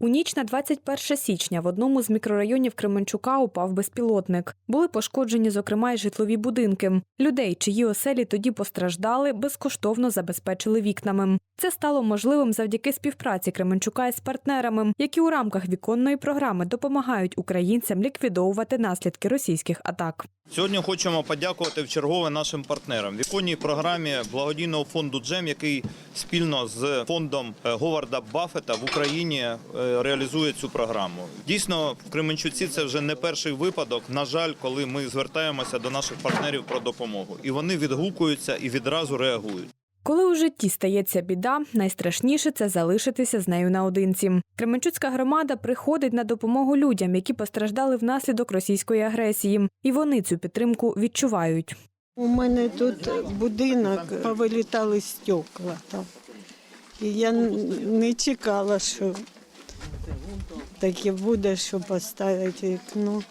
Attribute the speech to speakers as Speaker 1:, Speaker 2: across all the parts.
Speaker 1: У ніч на 21 січня в одному з мікрорайонів Кременчука упав безпілотник. Були пошкоджені, зокрема, й житлові будинки. Людей, чиї оселі тоді постраждали, безкоштовно забезпечили вікнами. Це стало можливим завдяки співпраці Кременчука із партнерами, які у рамках віконної програми допомагають українцям ліквідовувати наслідки російських атак.
Speaker 2: Сьогодні хочемо подякувати вчергове нашим партнерам. В віконній програмі благодійного фонду Джем, який спільно з фондом е, Говарда Баффета в Україні е, реалізує цю програму. Дійсно, в Кременчуці це вже не перший випадок. На жаль, коли ми звертаємося до наших партнерів про допомогу, і вони відгукуються і відразу реагують.
Speaker 1: Коли у житті стається біда, найстрашніше це залишитися з нею наодинці. Кременчуцька громада приходить на допомогу людям, які постраждали внаслідок російської агресії, і вони цю підтримку відчувають.
Speaker 3: У мене тут будинок, повилітали стекла там. І я не чекала, що таке буде, що поставити вікно.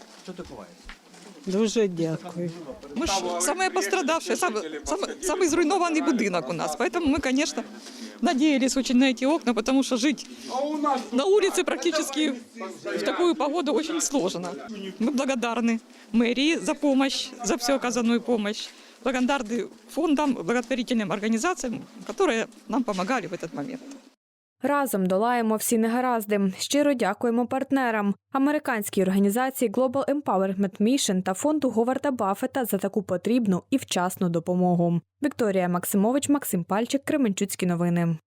Speaker 3: Дуже дякую.
Speaker 4: Мы ж самые пострадавшие, самый, самый, самый зруйнованный будинок у нас. Поэтому мы, конечно, надеялись очень на эти окна, потому что жить на улице практически в такую погоду очень сложно. Мы благодарны мэрии за помощь, за всю оказанную помощь. Благодарны фондам, благотворительным организациям, которые нам помогали в этот момент.
Speaker 1: Разом долаємо всі негаразди. Щиро дякуємо партнерам американській організації Global Empowerment Mission та фонду Говарда Баффета за таку потрібну і вчасну допомогу. Вікторія Максимович, Максим Пальчик, Кременчуцькі новини.